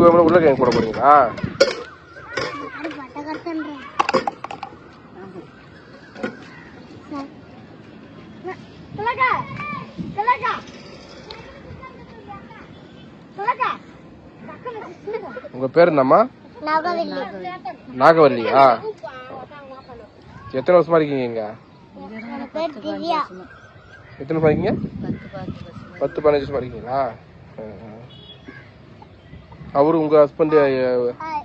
கோயம்புல உருளைக்கிழங்கு போட போறீங்களா? உங்க பேர் என்னம்மா? நாகவல்லியா? எத்தனை வருஷமா இருக்கீங்க இங்க? எத்தனை வருஷமா இருக்கீங்க? பத்து பதினஞ்சு வருஷமா இருக்கீங்களா? அவரு உங்க ஹஸ்பண்ட் హాయ్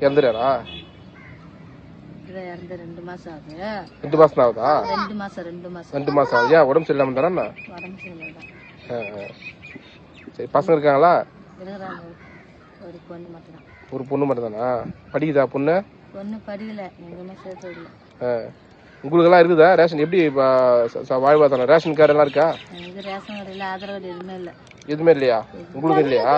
இறந்துறாரா இறந்து ரெண்டு மாசம் ஆகுது. ரெண்டு மாசம் ஆகுதா? ரெண்டு மாசம் ரெண்டு மாசம். ரெண்டு மாசம் ஆகுது. ஏன் உடம்பு சரியில்லாம தானே உடம்பு ஆ. சரி பசங்க இருக்காங்களா? ஒரு பொண்ணு மட்டும்தான். ஒரு பொண்ணு மட்டும் தானா படிக்குதா பொண்ணு? பொண்ணு படிக்கல. எங்கேயுமே சேர்த்து. உங்களுக்கெல்லாம் இருக்குதா? ரேஷன் எப்படி வாழ்வாதாரம் ரேஷன் கார்டு எல்லாம் இருக்கா? எதுவுமே இல்லை. எதுவுமே இல்லையா? உங்களுக்கு இல்லையா?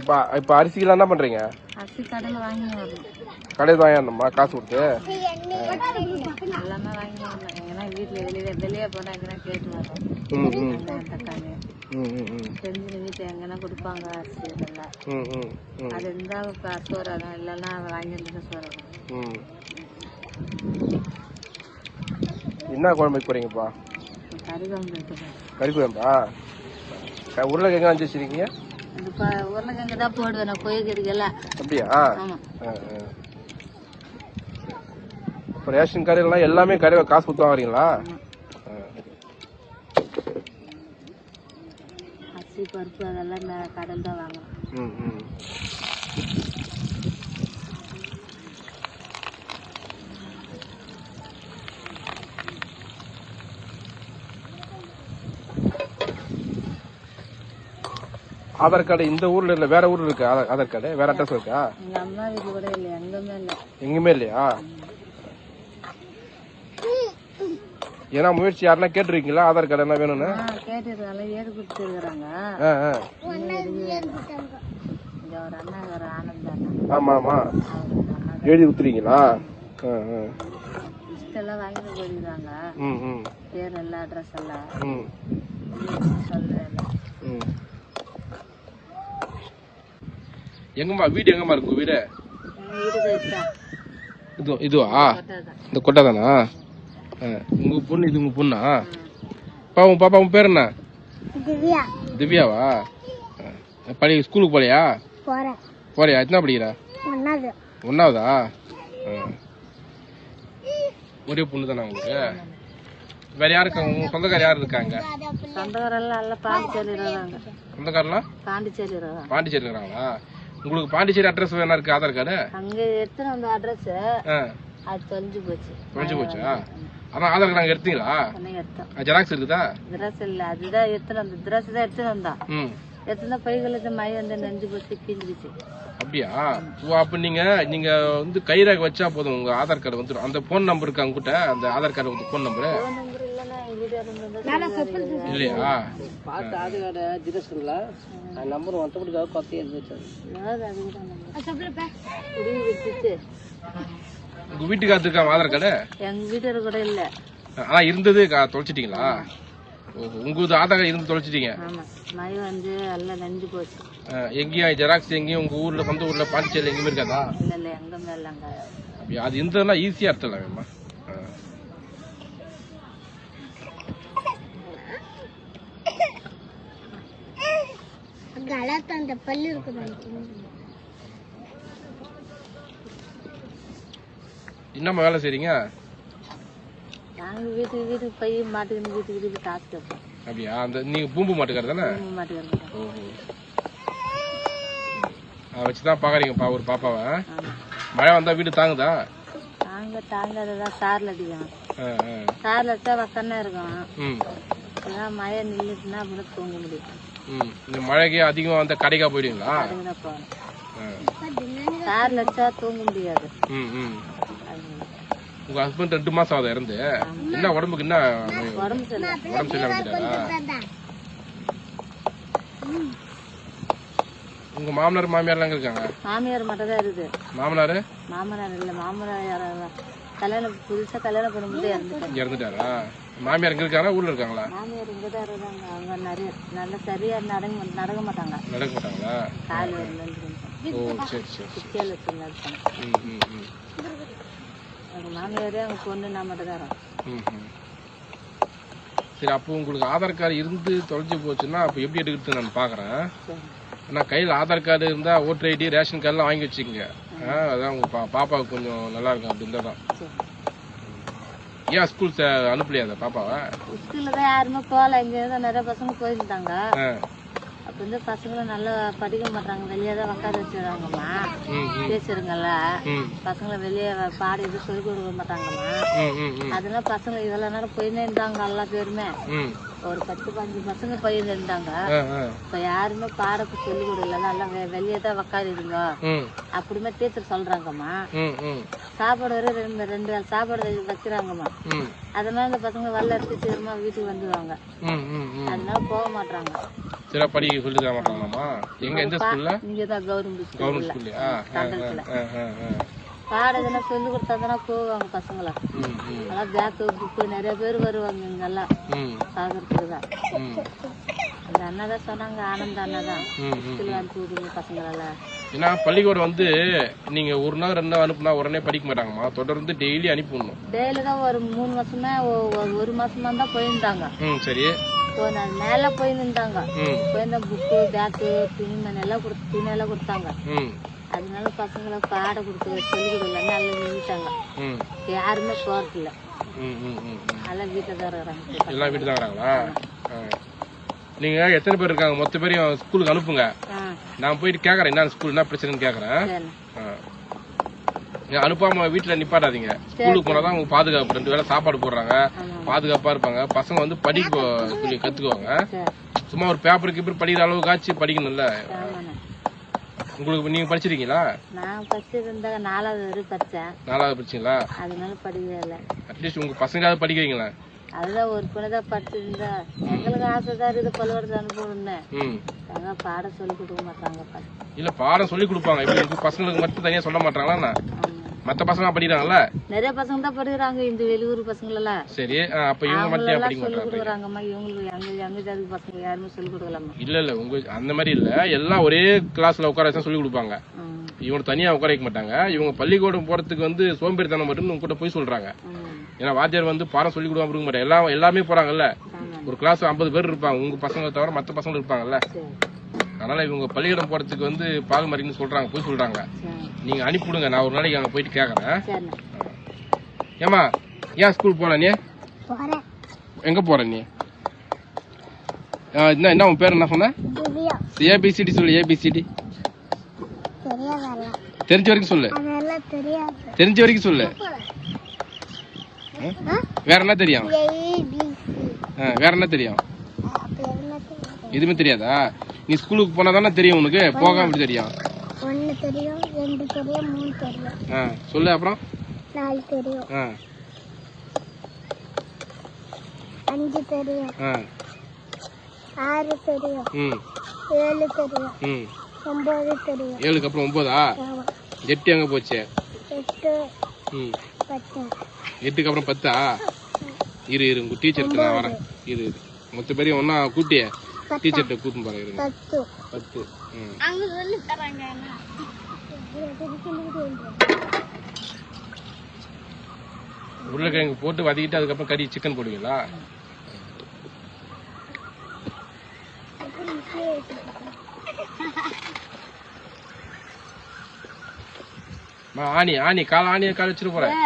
இப்ப இப்ப அரிசிக்கெல்லாம் என்ன பண்றீங்க? அரிசி கடையில் வாங்கி வரணும். காசு கொடுத்து? எல்லாமே வாங்கி வரணும். எங்கன்னா வீட்டில் வெளியே வெளியே போனால் கேட்டு வரோம் செஞ்சு வீட்டில் எங்கன்னா கொடுப்பாங்க அரிசி இதெல்லாம். ம் ம் ம். அது இருந்தால் சோறு ஆகும் இல்லைன்னா வாங்கி வந்து சோறு என்ன குழம்பு வைக்க போறீங்கப்பா? கறி குழம்பு கறி குழம்பா? உருளைக்கிழங்கு அஞ்சு வச்சிருக்கீங்க? உருளைக்கிழங்கு தான் போடுவேன் நான் கொய்க்கிறதுக்கெல்லாம் அப்படியா. இப்போ ரேஷன் கடையிலாம் எல்லாமே கடையில் காசு கொடுத்து வாங்குறீங்களா. அரிசி பருப்பு அதெல்லாம் இந்த கடையில் தான் வாங்கணும். ம் ம். ஆதார் கார்டு இந்த ஊர்ல இல்ல வேற ஊர்ல இருக்கா? ஆதார் கார்டு வேற அட்ரஸ் இருக்கா? எங்கள் அம்மா வீட்டு கூட இல்லை எங்கேயுமே இல்லை. எங்குமே இல்லையா? ஏன்னா முயற்சி யாருன்னா கேட்டிருக்கீங்களா? ஆதார் கார்டு என்ன வேணும்னு? கேட்டுருக்காங்க. ஏறு கொடுத்துருக்குறாங்க ஆமா ஆமா. எழுதி ஆ லிஸ்டெல்லாம் வாங்கிட்டு போயிருக்காங்க. ம் ம். பேர் எல்லாம் அட்ரஸ் எல்லாம் ம். எங்கம்மா வீடு எங்கம்மா இருக்கு வீடு? இதுவா? தான். இந்த கொட்டை தானா? உங்க பொண்ணு இது உங்க பொண்ணா? பாவம் பாப்பா உன் பேர் என்ன? திவ்யா. திவ்யாவா? படி ஸ்கூலுக்கு போலையா? போறேன். போறியா? எத்தனை படிக்கிறா? ஒன்னாவது. ஒன்னாவதா? ஒரே பொண்ணு தானே உங்களுக்கு? வேற யாரு இருக்காங்க? உங்க சொந்தக்கார யாரு இருக்காங்க? சொந்தக்காரெல்லாம் பாண்டிச்சேரி பாண்டிச்சேரி இருக்காங்களா உங்களுக்கு பாண்டிச்சேரி அட்ரஸ் வேணா இருக்கு ஆதார் கார்டு? அங்க எடுத்துன அந்த அட்ரஸ் அது தொலைஞ்சு போச்சு. தொலைஞ்சு போச்சா? அதான் ஆதார் கார்டு நாங்கள் எடுத்தீங்களா? ஜெராக்ஸ் இருக்குதா? திராஸ் இல்லை அதுதான் எடுத்துன்னு வந்த திராஸ் தான் எடுத்துன்னு வந்தான் ம். எடுத்துனா பைகளுக்கு மழை வந்து நெஞ்சு போச்சு கிஞ்சிச்சு அப்படியா? ஓ அப்ப நீங்க நீங்க வந்து கைரேகை வச்சா போதும் உங்க ஆதார் கார்டு வந்துடும் அந்த போன் நம்பர் இருக்கு அங்கிட்ட அந்த ஆதார் கார்டு வந்து போன் நம்பரு இல்லையா? பார்த்து ஆதார் கார்டு ஜிரஸ்ங்களா நம்பர் ஒருத்தவங்களுக்காக கொத்தி எழுதி வச்சாரு. உங்க வீட்டுக்காரத்து இருக்கா ஆதார் கார்டு? எங்க வீட்டுல கூட இல்ல. ஆனா இருந்தது கா- தொலைச்சிட்டீங்களா? ஓஹோ ஆதார் கார்டு இருந்து தொலைச்சிட்டீங்க. ஆமா. வந்து எல்லாம் நஞ்சு போச்சு. ஆ, எங்கேயும் ஜெராக்ஸ் எங்கேயும் உங்க ஊர்ல சொந்த ஊர்ல பாண்டிச்சேரியில் எங்கேயும் இருக்காதா? இல்ல இல்ல எங்க மேல அங்க அப்படியா அது இருந்ததுலாம் ஈஸியா எடுத்துடலாமேம்மா ஆ. அந்த பல்லு இருக்கு என்னம்மா வேலை செய்றீங்க? நாங்கள் வீட்டுக்கு வீட்டுக்கு போய் மாட்டுக்கு வீட்டுக்கு வீட்டுக்கு காசு கேட்போம் அப்படியா? அந்த நீங்க பூம்பு மாட்டுக்கார தானே? மாட்டுக்கு ஓஹோ அதை வச்சுதான் பாக்குறீங்க பா ஒரு பாப்பாவை மழை வந்தா வீடு தாங்குதா? நாங்கள் தாங்காததான் சாரில் அடிக்கணும் ஆ, ஆ. சாரில் வச்சா வக்கன்னா இருக்கும். ம். அதான் மழை நின்றுச்சுன்னா அப்படி தூங்க முடியும். ம். இந்த மழைக்கு அதிகமா வந்த கடைக்கா போயிடுவீங்களா? அதுக்கு தான் போகணும். ஆ. சாரில் வச்சா தூங்க முடியாது. ம் ம். உங்க ஹஸ்பண்ட் ரெண்டு மாசம் ஆகுது இறந்து? என்ன உடம்புக்கு என்ன? உடம்பு சரியில்லை. இருந்துட்டாரா? உங்க மாமனார் மாமியார்லாம் இருக்காங்க? மாமியார் மட்டும் தான் இருக்குது. மாமனார்? மாமனார் இல்லை மாமனார் கல்யாணம் புதுசாக கல்யாணம் பண்ணும்போது இறந்துட்டாங்க இறந்துட்டாரா? மாமியார் எங்க இருக்காங்களா ஊர்ல இருக்காங்களா? மாமியார் இங்கே தான் இருக்காங்க. அவங்க நிறைய நல்ல சரியா நடங்க நடக்க மாட்டாங்க. நடக்க மாட்டாங்களா? கால் ஓ சரி சரி சரி குச்சியால் வச்சு நடப்பாங்க ம் ம் ம் அவங்க மாமியாரே அவங்க பொண்ணு நான் மட்டும் தான் இருக்கோம். சரி அப்போ உங்களுக்கு ஆதார் கார்டு இருந்து தொலைஞ்சு போச்சுன்னா அப்போ எப்படி எடுக்கிறது நான் பார்க்குறேன் ஆனால் கையில் ஆதார் கார்டு இருந்தால் ஓட்டர் ஐடி ரேஷன் கார்டுலாம் வாங்கி வச்சுக்கோங்க. அதான் உங்கள் பா பாப்பாவுக்கு கொஞ்சம் நல்லா இருக்கும் அப்படி இருந்தால் தான். ஏன் ஸ்கூல் அனுப்பலையா பாப்பாவை? ஸ்கூலில் தான் யாருமே போகல. இங்கே தான் நிறைய பசங்க போயிருந்தாங்க ஆ அப்போ வந்து பசங்களும் நல்லா படிக்க மாட்டாங்க வெளியே தான் உட்கார வச்சுருவாங்கம்மா ம் ம். பேசுறங்கல்ல பசங்களை வெளியே பாடி எதுவும் சொல்லிக் கொடுக்க மாட்டாங்கம்மா. அதெல்லாம் பசங்க இவ்வளோ நேரம் போயின்னே இருந்தாங்க எல்லா பேருமே. ஒரு பத்து பதினஞ்சு பசங்க போயின்னு இருந்தாங்க இப்போ யாருமே பாடத்தை சொல்லிக் கொடுக்கல. நல்லா வெ- வெளியே தான் உக்காரிடுங்க ம். அப்படிமே டீச்சர் சொல்றாங்கம்மா. சாப்பாடு வர ரெண்டு ரெண்டு வேளை சாப்பாடு வைக்கிறாங்கம்மா. அதனால இந்த பசங்க வரல எடுத்து சீக்கிரமா வீட்டுக்கு வந்துடுவாங்க அதனால போக மாட்டாங்க சரி படிக்க சொல்லி தர மாட்டாங்களாம்மா எங்க எந்த ஸ்கூல்ல இங்கே தான் கவர்மெண்ட் ஸ்கூல்ல எதனா சொல்லி கொடுத்தா போவாங்க பசங்கள? ம் ம். அதான் பேக்கு புக்கு நிறைய பேர் வருவாங்க இங்கெல்லாம். பார்க்கறதுக்கு தான். அந்த அண்ணா தான் சொன்னாங்க ஆனந்த அண்ணா தான். ஸ்கூல் அனுப்பி விடுங்க பசங்களெல்லாம் ஏன்னா பள்ளிக்கூடம் வந்து நீங்க ஒரு நாள் ரெண்டு நாள் அனுப்புனா உடனே படிக்க மாட்டாங்கம்மா. தொடர்ந்து டெய்லி அனுப்பி விடணும் டெய்லி தான் ஒரு மூணு மாசமே ஒரு மாசமா தான் போயிருந்தாங்க. ம் சரி. போன மேல போயிருந்தாங்க. போயிருந்த புக்கு பேக்கு துணிமணி எல்லாம் கொடுத்து துணி எல்லாம் கொடுத்தாங்க. அதனால பசங்களை பாடம் கொடுத்து சொல்லி கொடுக்கல நல்லா நின்றுட்டாங்க ம். யாருமே ம் ம். எல்லாம் வீட்டில் தான் இருக்கிறாங்க எல்லாம் வீட்டு தான் வராங்களா. நீங்க எத்தனை பேர் இருக்காங்க? மொத்த பேரையும் ஸ்கூலுக்கு அனுப்புங்க. நான் போயிட்டு கேக்குறேன். என்ன ஸ்கூல் என்ன பிரச்சனைன்னு கேக்குறேன். அனுப்பாம வீட்டுல நிப்பாட்டாதீங்க. ஸ்கூலுக்கு போனாதான் அவங்க பாதுகாப்பு. ரெண்டு வேளை சாப்பாடு போடுறாங்க. பாதுகாப்பா இருப்பாங்க. பசங்க வந்து படிக்க சொல்லி கத்துக்குவாங்க. சும்மா ஒரு பேப்பர் கீப்பர் படிக்கிற அளவுக்காச்சும் படிக்கணும்ல. ஆமாண்ணே உங்களுக்கு நீங்க படிச்சிருக்கீங்களா? நான் ஃபர்ஸ்ட் இருந்தாங்க நாலாவது வரை படித்தேன் நாலாவது படிச்சீங்களா? அதனால படிக்கவே இல்லை. அட்லீஸ்ட் உங்க பசங்களாவது படிக்க வைங்களா அதுதான் ஒரு பொண்ணு தான் படிச்சிருந்தா. எங்களுக்கு ஆசை தான் இருக்குது பள்ளிக்கூடத்தை அனுப்பணும்னு. அதான் பாடம் சொல்லி கொடுக்க மாட்டாங்க இல்ல பாடம் சொல்லி கொடுப்பாங்க. இப்ப உங்க பசங்களுக்கு மட்டும் தனியா சொல்ல மாட்டாங்களா? ஆமா. மத்த பசங்க படிக்கிறாங்கல்ல நிறைய பசங்க தான் படிக்கிறாங்க இந்த வெளியூர் பசங்களெல்லாம். சரி ஆ, அப்ப இவங்க மட்டும் படிக்க சொல்லி கொடுக்குறாங்கம்மா இவங்களுக்கு எங்க எங்க ஜாதி பசங்க யாருமே சொல்லி கொடுக்கலாமா இல்ல இல்ல உங்க அந்த மாதிரி இல்ல. எல்லாம் ஒரே கிளாஸ்ல உட்கார வச்சா சொல்லி கொடுப்பாங்க. இவங்க தனியா உட்கார வைக்க மாட்டாங்க. இவங்க பள்ளிக்கூடம் போறதுக்கு வந்து சோம்பேறித்தனம் மட்டும் உங்க கூட போய் சொல்றாங்க. ஏன்னா வாத்தியார் வந்து பாடம் சொல்லி கொடுக்காம இருக்க மாட்டாங்க எல்லாம் எல்லாமே போறாங்கல்ல. ஒரு கிளாஸ் ஐம்பது பேர் இருப்பாங்க. உங்க பசங்க தவிர மத்த பசங்க இருப்பாங்கல்ல. சரி. அதனால இவங்க பள்ளிக்கூடம் போறதுக்கு வந்து பால் மறின்னு சொல்றாங்க போய் சொல்றாங்க. நீங்க அனுப்பிவிடுங்க நான் ஒரு நாளைக்கு அங்க போயிட்டு கேக்குறேன். ஏமா ஏன் ஸ்கூல் போல நீ? எங்க போற நீ? என்ன என்ன உன் பேர் என்ன சொன்ன? ஏபிசிடி சொல்லு ஏபிசிடி தெரிஞ்ச வரைக்கும் சொல்லு. அதெல்லாம் தெரியாது. தெரிஞ்ச வரைக்கும் சொல்லு? வேற என்ன தெரியும்? ஏபிசி ஆ, வேற என்ன தெரியும்? அப்ப என்ன தெரியும்? எதுவுமே தெரியாதா? நீ ஸ்கூலுக்கு போனா தானே தெரியும் உனக்கு? போகாம எப்படி தெரியும்? ஒன்னு தெரியும் ரெண்டு தெரியும் மூணு தெரியும். ஆ, சொல்லு அப்புறம். நாலு தெரியும். ஆ, அஞ்சு தெரியும். ஆ, ஆறு தெரியும். ம். ஏழு தெரியும். ம். ஒன்பது தெரியும். ஏழுக்கு அப்புறம் ஒன்பதா. எட்டு எங்க போச்சு? எட்டு. ம். பத்து. எட்டுக்கு அப்புறம் பத்தா? இரு இரு உங்க டீச்சர்கிட்ட நான் வரேன். இரு இரு. மொத்த பேரையும் ஒன்னா கூட்டி டீச்சர்கிட்ட கூட்டின்னு போறேன். இருங்க பத்து. பத்து சொல்லி தராங்க உருளைக்கிழங்கு போட்டு வதக்கிட்டு அதுக்கப்புறம் கறி சிக்கன் போடுவீங்களா? ஆணி ஆணி கால ஆணியை கால வச்சுட்டு போறேன்.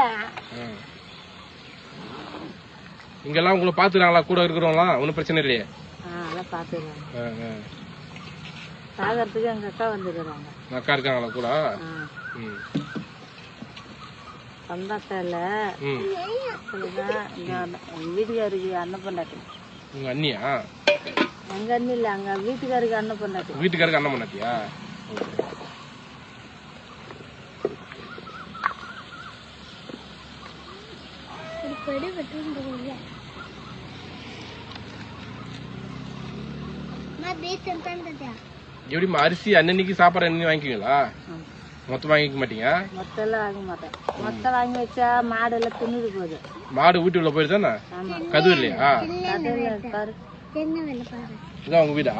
இங்கெல்லாம் உங்களை பாத்துக்கிறாங்களா கூட இருக்கிறவங்களாம்? ஒன்றும் பிரச்சனை இல்லையே. ஆ அதெல்லாம் பார்த்துருவாங்க ஆ, ஆ. சாகரத்துக்கு எங்க அக்கா வந்துருக்குறாங்க அக்கா இருக்காங்களா கூட? ஆ. ம். சந்தாக்கா இல்ல ம். சொல்லுங்க இங்க எங்க வீட்டுக்காருக்கு அண்ணன் பொண்டாட்டி. உங்க அண்ணியா? எங்க அண்ணன் இல்ல அங்க வீட்டுக்காருக்கு அண்ணன் பொண்டாட்டி. வீட்டுக்காருக்கு அண்ணன் பண்ணாத்தியா படி வெட்டு எப்படிம்மா அரிசி அன்னன்னைக்கு சாப்பாடு அன்னி வாங்கிக்குவீங்களா? மொத்தம் வாங்கிக்க மாட்டீங்க? மொத்தம்லாம் வாங்க மாட்டேன். மொத்தம் வாங்கி வச்சா மாடெல்லாம் தின்னுது போகுது. மாடு வீட்டுக்குள்ள போயிட்டு தானே? ஆமா. கதவு இல்லையா? இதான் உங்க வீடா?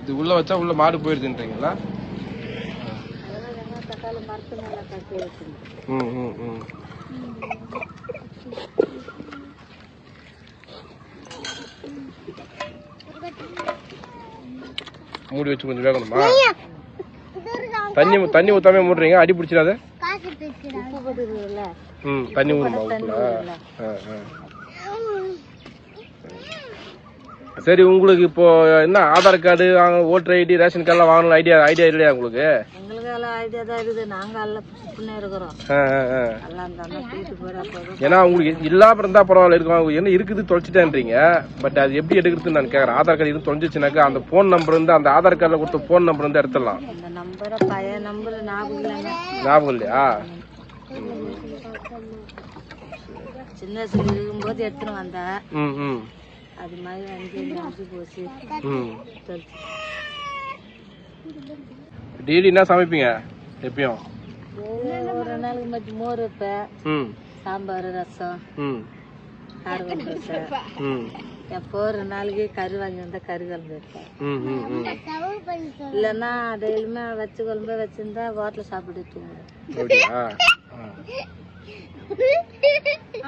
இது உள்ள வச்சா உள்ள மாடு போயிடுதுன்றீங்களா கட்டி ம் ம் ம். மூடி வச்சு கொஞ்சம் வேகணுமா. தண்ணி தண்ணி ஊத்தாம மூடுறீங்க? அடி பிடிச்சிடாத? ம் தண்ணி ஊறுமா உப்புல ஆ ஆ. சரி உங்களுக்கு இப்போ என்ன Aadhaar card voter ID ration கார்டுலாம் வாங்கணும் ஐடியா ஐடியா இல்லையா உங்களுக்கு? எங்களுக்கு எல்லாம் ஐடியா தான் இருக்குது. எல்லாம் பின்னே இருக்கிறோம். ஏன்னா உங்களுக்கு இல்லாம இருந்தா பரவாயில்ல இருக்கும் என்ன இருக்குது தொலைச்சிட்டேன்றீங்க. பட் அது எப்படி எடுக்கிறதுன்னு நான் கேட்கறேன் ஆதார் கார்டு இருந்து தொலைஞ்சிச்சுனாக்கா அந்த ஃபோன் நம்பர் வந்து அந்த ஆதார் கார்டில் கொடுத்த ஃபோன் நம்பர் வந்து எடுத்துடலாம். ஞாபகம் இல்லையா? சின்ன வயசுல இருக்கும்போது எடுத்துன்னு வந்தேன். அது மாதிரி வந்து நினைச்சு போச்சு. டெய்லி என்ன சமைப்பீங்க? எப்பயும்? ஒரு நாளுக்கு மத்தி மோர் வைப்பேன் ம். சாம்பார் ரசம். ம். காரகம் தோசை. ம். எப்போ ஒரு நாளைக்கு கறி வாங்கி வந்தா கறி குழம்பு வைப்பேன் இல்லைன்னா டெய்லியுமே வச்சு குழம்பு வச்சிருந்தா ஹோட்டலில் சாப்பிட்டு தூங்குவேன். அப்படியா? ஆ.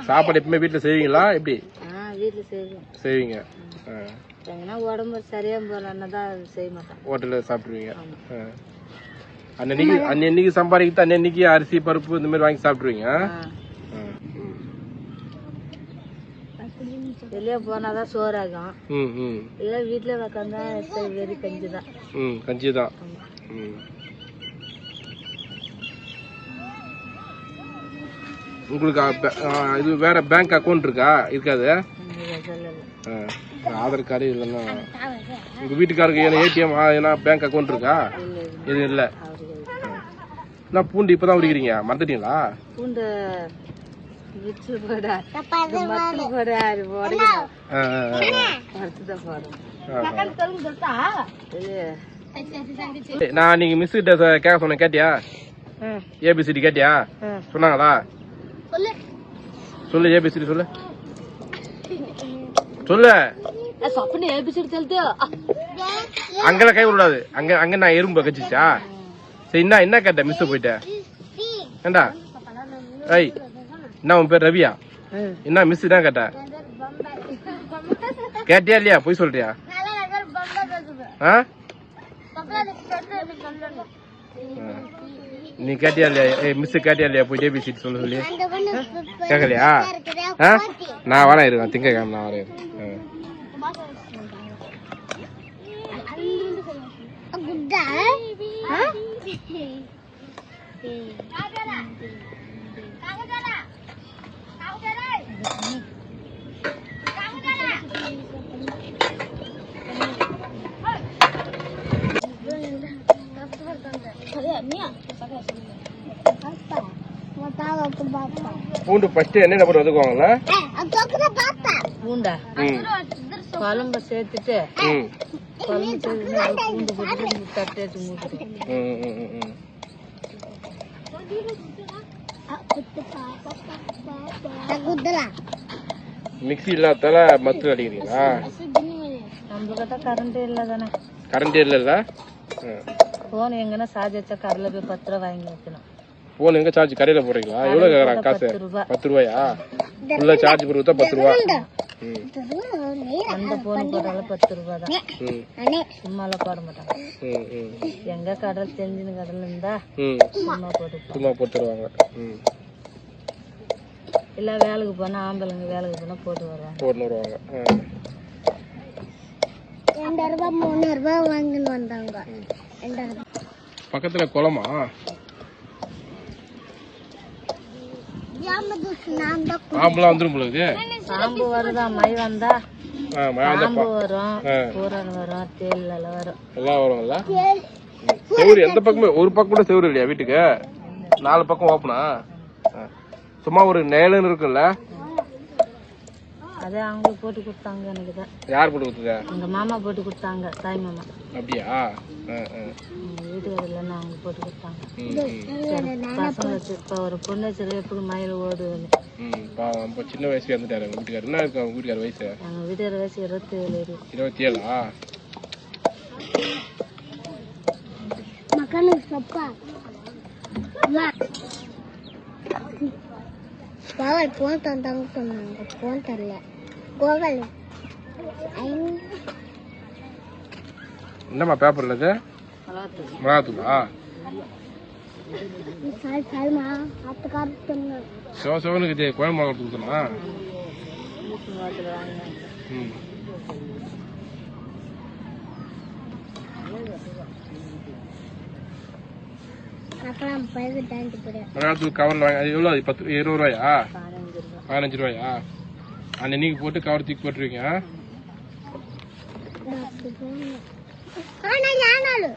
சாப்பாடு எப்பவுமே வீட்டில் செய்வீங்களா? எப்படி? வீட்டில் செய்வோம். செய்வீங்க. ஆ. எங்கன்னா உடம்பு சரியாக போகலன்னா தான் செய்ய மாட்டேன் ஹோட்டலில் சாப்பிடுவீங்க. ஆ. அன்னன்னைக்கு அன்னன்னைக்கு சம்பாதிக்கிட்டு அன்னன்னைக்கு அரிசி பருப்பு இந்த மாதிரி வாங்கி சாப்பிடுவீங்க. வெளியே போனால் தான் சோறாகும். ம் ம். இல்லை வீட்டில் உக்காந்தா வெறி கஞ்சி தான். ம் கஞ்சி தான். ம். உங்களுக்கு இது வேற பேங்க் அக்கௌண்ட் இருக்கா? இருக்காது? ஆதார் கார்டு இல்லைன்னா உங்க வீட்டுக்காருக்கு ஏன்னா ஏடிஎம் ஏன்னா பேங்க் அக்கௌண்ட் இருக்கா? இல்லை எதுவும் இல்லை. நான் பூண்டு இப்பதான் உரிக்கிறீங்க? மறந்துட்டீங்களா? பூண்டு தான் நான் நீங்க மிஸ் கிட்ட கேட்க சொன்னேன் கேட்டியா? ம். ஏபிசிடி கேட்டியா? ம். சொன்னாங்களா? சொல்லு. சொல்லு ஏபிசிடி சொல்லு. சொல்லு. அங்கெல்லாம் கை விடாது அங்க அங்க நான் எறும்பு கச்சிச்சா சரி என்ன என்ன கேட்ட மிஸ் போயிட்டேன் ஏண்டா? ஐய் என்ன உன் பேர் ரவியா? என்ன மிஸ் தான் கேட்ட கேட்டியா இல்லையா? போய் சொல்றியா? ஆ. நீ கேட்டியா இல்லையா மிஸ் கேட்டியா இல்லையா போய் ஏபிசிடி சொல்ல சொல்லி. கேட்கலையா ஆ? நான் வரேன் இருக்கேன் திங்கக்கிழமை நான் வரேன். குட்டா பூண்டு ஃபர்ஸ்ட் என்னென்ன போட்டு வந்துக்குவாங்களா பூண்டா? குழம்பு சேர்த்துட்டு ம். குழம்பு சேர்த்துட்டு பூண்டு போட்டு தட்டு எடுத்து மூட்டு. மிக்ஸி இல்லாதால மத்து அடிக்கிறீங்களா? நம்ம கிட்ட கரண்ட் இல்லை தானே. கரண்ட் இல்லைல்ல ஃபோன் எங்கன்னா சார்ஜ் வச்சா கடையில் போய் பத்து ரூபா வாங்கி வைக்கணும். ஃபோன் எங்க சார்ஜ் கடையில போடுறீங்களா? எவ்வளவு கேக்குறாங்க காசு? பத்து ரூபா. பத்து ரூபாயா? ஃபுல்லா சார்ஜ் போடுறதா பத்து ரூபா? அந்த ஃபோன் போட்டாலும் பத்து ரூபா தான். சும்மாலாம் போட மாட்டாங்க. எங்க கடல் தெரிஞ்சுன்னு கடல் இருந்தா சும்மா போட்டுப்போம் சும்மா போட்டுருவாங்க. இல்லை வேலைக்கு போனா ஆம்பளைங்க வேலைக்கு போனா போட்டு வருவாங்க. போட்டுன்னு வருவாங்க. ரெண்டாயிரம் ரூபாய் மூணாயிரம் ரூபாய் வாங்கின்னு வந்தாங்க. பக்கத்துல குளமா? பாம்புலாம் வந்துரும் பாம்பு வருதா? வந்தா மழை வந்தா பாம்பு வரும் ஆ. பூரன் வரும் தேல் எல்லாம் வரும். எல்லாம் வரும்ல? செவுரு எந்த பக்கமே ஒரு பக்கம் கூட செவுரு இல்லையா வீட்டுக்கு? நாலு பக்கம் ஓப்பனா சும்மா ஒரு நேலுன்னு இருக்குல்ல அதே அவங்க போட்டு கொடுத்தாங்க எனக்கு தான். யார் போட்டு கொடுத்தது? எங்க மாமா போட்டு கொடுத்தாங்க தாய் மாமா. அப்படியா. எங்க வீட்டுக்காரர் இல்லைன்னு அவங்க போட்டு கொடுத்தாங்க. பசங்க வச்சு இப்போ ஒரு பொண்ணு வச்சு எப்படி மயில் ஓடுவேன்னு பாவம் இப்போ சின்ன வயசுல வந்துட்டாரு உங்க வீட்டுக்காரர். என்ன இருக்கு அவங்க வீட்டுக்கார வயசு? எங்க வீட்டுக்காரர் வயசு இருபத்தி ஏழு இருபத்தி ஏழா மக்கானுக்கு சப்பா பாவா போன் தந்தாங்க சொன்னாங்க. போன் தரல. கோவல். என்னம்மா பேப்பர்ல இது? வளர்த்து மிளகாத்தூளா சிவ சிவனுக்கு இது குழம்பு மிளகா கொடுத்தனா ம். மிளகாத்தூள் கவர்ல வாங்கி அது எவ்வளோ பத்து இருபது ரூபாயா? பதினஞ்சு ரூபா பதினஞ்சு ரூபாயா? அன்னைக்கு போட்டு கவர் தூக்கி போட்டுருவீங்க ஆனா யானாலும்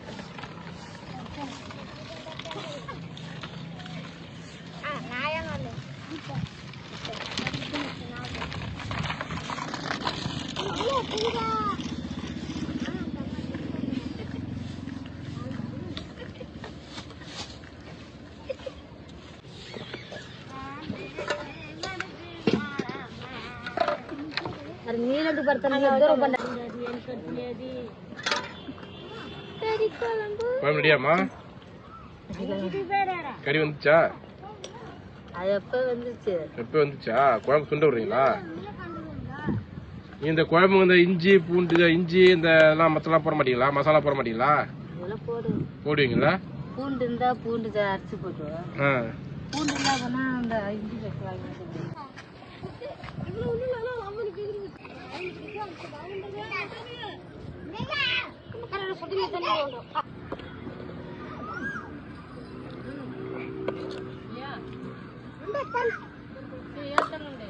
அது குழம்பு ரெடியாம்மா கறி வந்துச்சா? அது எப்போ வந்துச்சு? எப்போ வந்துச்சா? குழம்பு சுண்ட விடுறீங்களா? இந்த குழம்பு இந்த இஞ்சி பூண்டு இஞ்சி இந்த எல்லாம் மத்தெல்லாம் போட மாட்டீங்களா? மசாலா போட மாட்டீங்களா? போடுவீங்களா? பூண்டு இருந்தா பூண்டு அரைச்சு போட்டுருவோம் ஆ. பூண்டு இல்லாமனா அந்த இஞ்சி பேஸ்ட் வாங்கி இந்த